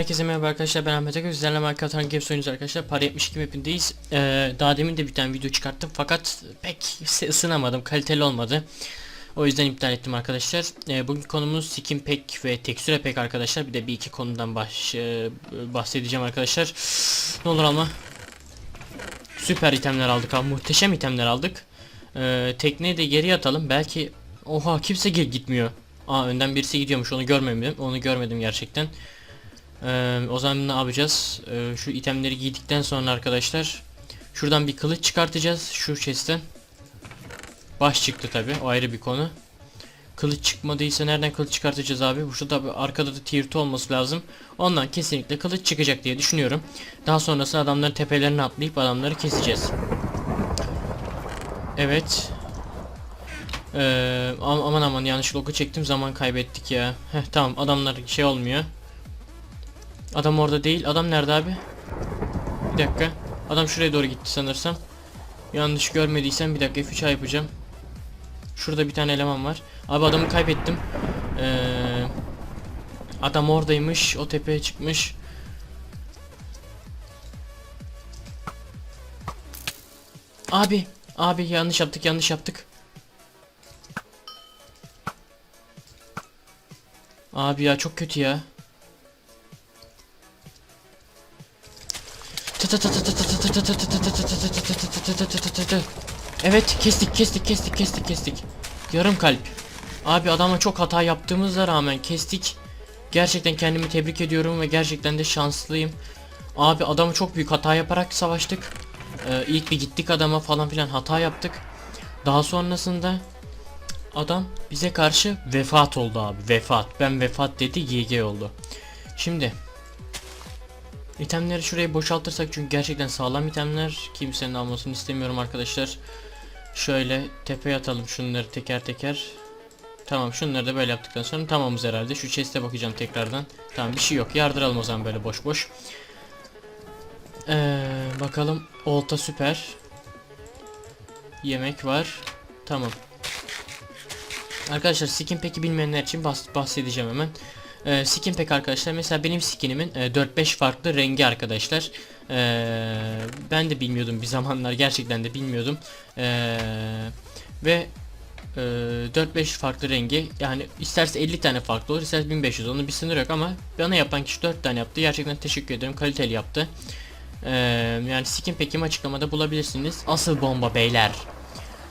Herkese merhaba arkadaşlar ben Ahmet Akın sizlerle Minecraft Hunger Games oynuyoruz arkadaşlar? Para 72 mapindeyiz ee, Daha demin de bir tane video çıkarttım fakat pek ısı- ısınamadım kaliteli olmadı. O yüzden iptal ettim arkadaşlar. Ee, Bugün konumuz skin pack ve tekstüre pack arkadaşlar. Bir de bir iki konudan baş, e, bahsedeceğim arkadaşlar. Ne olur alma Süper itemler aldık abi muhteşem itemler aldık. Ee, Tekneyi de geri atalım. Belki Oha kimse gitmiyor. Aa önden birisi gidiyormuş onu görmedim onu görmedim gerçekten ee, o zaman ne yapacağız? Ee, şu itemleri giydikten sonra arkadaşlar şuradan bir kılıç çıkartacağız şu chest'ten. Baş çıktı tabi o ayrı bir konu. Kılıç çıkmadıysa nereden kılıç çıkartacağız abi? Bu şurada arkada da tier 2 olması lazım. Ondan kesinlikle kılıç çıkacak diye düşünüyorum. Daha sonrasında adamların tepelerine atlayıp adamları keseceğiz. Evet. Ee, am- aman aman yanlışlıkla oku çektim zaman kaybettik ya. Heh tamam adamlar şey olmuyor. Adam orada değil. Adam nerede abi? Bir dakika. Adam şuraya doğru gitti sanırsam. Yanlış görmediysem bir dakika F3 yapacağım. Şurada bir tane eleman var. Abi adamı kaybettim. Ee, adam oradaymış. O tepeye çıkmış. Abi. Abi yanlış yaptık yanlış yaptık. Abi ya çok kötü ya. Evet kestik kestik kestik kestik kestik. Yarım kalp. Abi adama çok hata yaptığımıza rağmen kestik. Gerçekten kendimi tebrik ediyorum ve gerçekten de şanslıyım. Abi adamı çok büyük hata yaparak savaştık. Ee, ilk bir gittik adama falan filan hata yaptık. Daha sonrasında adam bize karşı vefat oldu abi vefat. Ben vefat dedi YG oldu. Şimdi İtemleri şuraya boşaltırsak çünkü gerçekten sağlam itemler kimsenin almasını istemiyorum arkadaşlar. Şöyle tepeye atalım şunları teker teker. Tamam şunları da böyle yaptıktan sonra tamamız herhalde. Şu chest'e bakacağım tekrardan. Tamam bir şey yok. Yardıralım o zaman böyle boş boş. Ee, bakalım olta süper. Yemek var. Tamam. Arkadaşlar skin peki bilmeyenler için bahs- bahsedeceğim hemen. Ee, skin pack arkadaşlar mesela benim skinimin e, 4-5 farklı rengi arkadaşlar. Ee, ben de bilmiyordum bir zamanlar gerçekten de bilmiyordum. Ee, ve e, 4-5 farklı rengi yani isterse 50 tane farklı olur isterse 1500 onun bir sınır yok ama bana yapan kişi 4 tane yaptı gerçekten teşekkür ederim kaliteli yaptı. Ee, yani skin pack'imi açıklamada bulabilirsiniz. Asıl bomba beyler.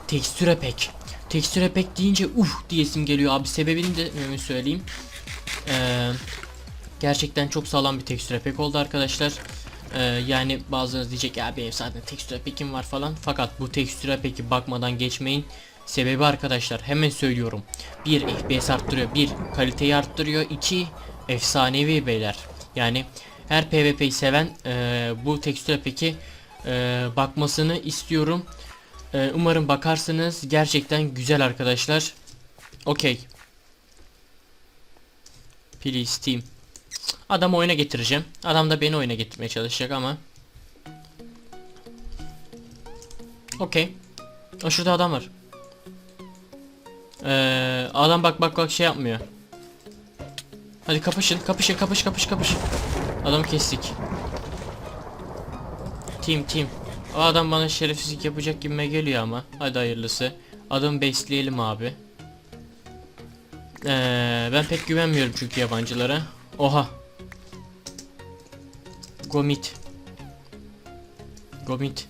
Tekstüre pack. Tekstüre pack deyince uh diyesim geliyor abi sebebini de e, söyleyeyim. Ee, gerçekten çok sağlam bir tekstür pack oldu arkadaşlar. Ee, yani bazılarınız diyecek ya benim zaten tekstür pack'im var falan. Fakat bu tekstür pack'i bakmadan geçmeyin. Sebebi arkadaşlar hemen söylüyorum. Bir FPS arttırıyor, bir kaliteyi arttırıyor, iki efsanevi beyler. Yani her PvP'yi seven e, bu tekstür pack'i e, bakmasını istiyorum. E, umarım bakarsınız. Gerçekten güzel arkadaşlar. Okey. Please team. Adam oyuna getireceğim. Adam da beni oyuna getirmeye çalışacak ama. Okey. O şurada adam var. Ee, adam bak bak bak şey yapmıyor. Hadi kapışın, kapışın, kapış, kapış, kapış. Adamı kestik. Team, team. O adam bana şerefsizlik yapacak gibime geliyor ama. Hadi hayırlısı. Adamı besleyelim abi. Ee, ben pek güvenmiyorum çünkü yabancılara. Oha. Gomit. Gomit.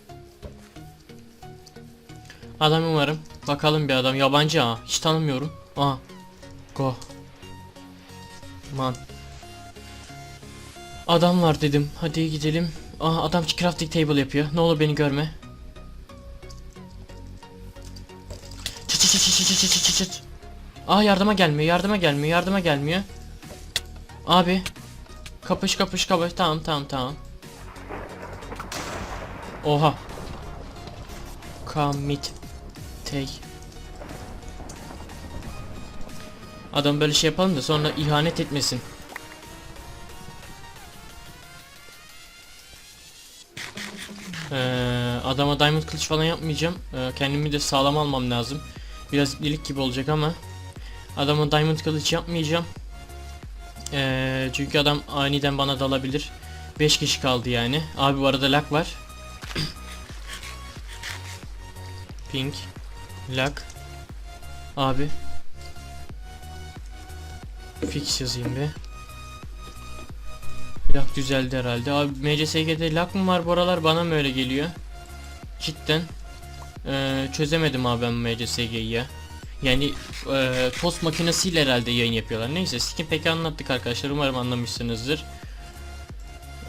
Adam umarım. Bakalım bir adam yabancı ha. Hiç tanımıyorum. Aha. Go. Man. Adam var dedim. Hadi gidelim. Aha adam crafting table yapıyor. Ne olur beni görme. Çıt çıt çıt çıt çıt çıt çıt. Aa yardıma gelmiyor, yardıma gelmiyor, yardıma gelmiyor. Abi. Kapış kapış kapış. Tamam tamam tamam. Oha. Commit. Take. Adam böyle şey yapalım da sonra ihanet etmesin. Ee, adama diamond kılıç falan yapmayacağım. Ee, kendimi de sağlam almam lazım. Biraz iyilik gibi olacak ama Adama diamond kılıç yapmayacağım. Ee, çünkü adam aniden bana dalabilir. 5 kişi kaldı yani. Abi bu arada lak var. Pink. Lak. Abi. Fix yazayım be. Lak düzeldi herhalde. Abi MCSG'de lak mı var bu aralar bana mı öyle geliyor? Cidden. Ee, çözemedim abi ben MCSG'yi ya. Yani e, tost makinesiyle herhalde yayın yapıyorlar. Neyse skin peki anlattık arkadaşlar. Umarım anlamışsınızdır.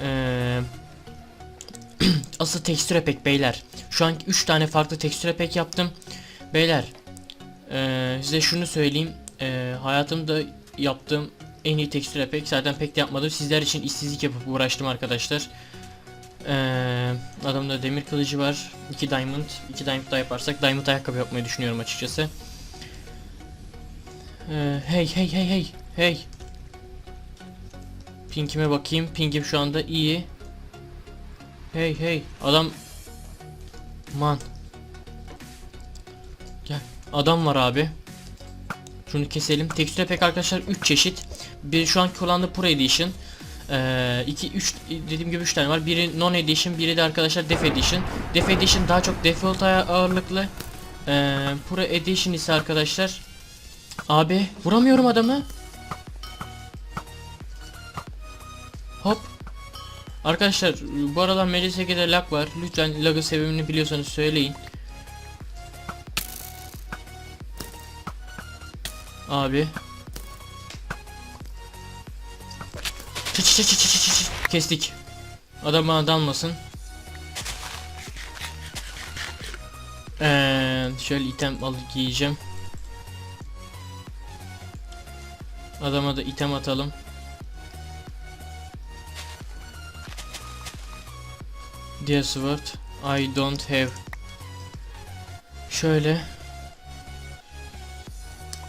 Ee, asıl tekstür epek beyler. Şu an 3 tane farklı tekstür epek yaptım. Beyler e, size şunu söyleyeyim. E, hayatımda yaptığım en iyi tekstür epek. Zaten pek de yapmadım. Sizler için işsizlik yapıp uğraştım arkadaşlar. Ee, adamda demir kılıcı var. 2 diamond. 2 diamond daha yaparsak diamond ayakkabı yapmayı düşünüyorum açıkçası. Ee, hey hey hey hey hey. Pink'ime bakayım. Pink'im şu anda iyi. Hey hey adam Man. Gel. Adam var abi. Şunu keselim. Tekstüre pek arkadaşlar 3 çeşit. Bir şu anki olan da Pro Edition. 2 3 dediğim gibi 3 tane var. Biri non edition, biri de arkadaşlar def edition. Def edition daha çok default ağırlıklı. Ee, Pro edition ise arkadaşlar Abi vuramıyorum adamı. Hop. Arkadaşlar bu aralar MCSG'de lag var. Lütfen lagın sebebini biliyorsanız söyleyin. Abi. Çı çı çı çı çı çı çı. Kestik. Adam bana dalmasın. Ee, şöyle item alıp giyeceğim. Adama da item atalım. Dear sword, I don't have. Şöyle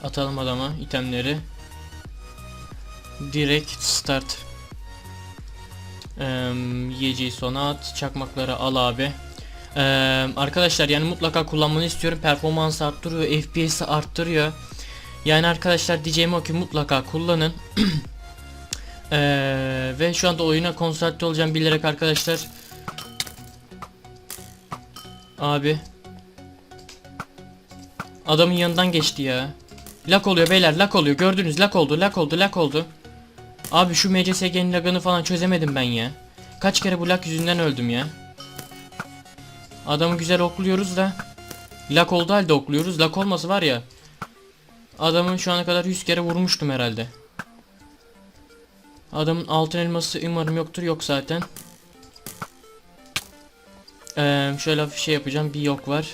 atalım adama itemleri. Direkt start. Ee, yiyeceği sona at. Çakmakları al abi. Ee, arkadaşlar yani mutlaka kullanmanı istiyorum. Performans arttırıyor, FPS'i arttırıyor. Yani arkadaşlar diyeceğim o mutlaka kullanın. ee, ve şu anda oyuna konsantre olacağım bilerek arkadaşlar. Abi. Adamın yanından geçti ya. Lak oluyor beyler lak oluyor gördünüz lak oldu lak oldu lak oldu. Abi şu MCSG'nin lagını falan çözemedim ben ya. Kaç kere bu lak yüzünden öldüm ya. Adamı güzel okluyoruz da. Lak oldu halde okluyoruz. Lak olması var ya. Adamın şu ana kadar 100 kere vurmuştum herhalde. Adamın altın elması umarım yoktur. Yok zaten. Ee, şöyle hafif şey yapacağım. Bir yok var.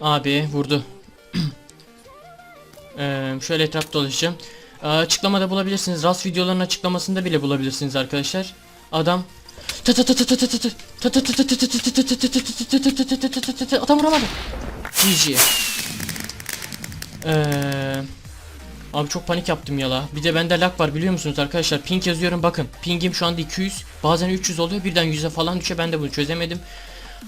Abi vurdu. ee, şöyle etrafta dolaşacağım. Ee, açıklamada bulabilirsiniz. Rast videolarının açıklamasında bile bulabilirsiniz arkadaşlar. Adam Adam vuramadı. GG. Ee, abi çok panik yaptım ya la. Bir de bende lag var biliyor musunuz arkadaşlar? Ping yazıyorum bakın. Pingim şu anda 200. Bazen 300 oluyor. Birden 100'e falan düşüyor. Ben de bunu çözemedim.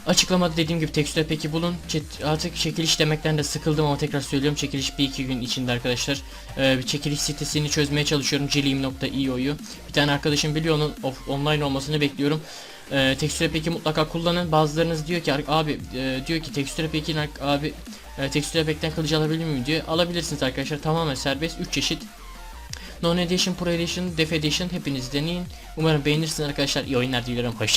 Açıklamada dediğim gibi tekstüre peki bulun. Çet- artık çekiliş demekten de sıkıldım ama tekrar söylüyorum. Çekiliş bir iki gün içinde arkadaşlar. Ee, bir çekiliş sitesini çözmeye çalışıyorum. Celim.io'yu. Bir tane arkadaşım biliyor onun of- online olmasını bekliyorum. Ee, tekstüre peki mutlaka kullanın. Bazılarınız diyor ki abi e, diyor ki tekstüre peki abi e, tekstüre pekten kılıcı alabilir miyim diyor. Alabilirsiniz arkadaşlar. Tamamen serbest. 3 çeşit. Non Edition, Pro Edition, Def Edition hepiniz deneyin. Umarım beğenirsiniz arkadaşlar. İyi oyunlar diliyorum. Hoşçakalın.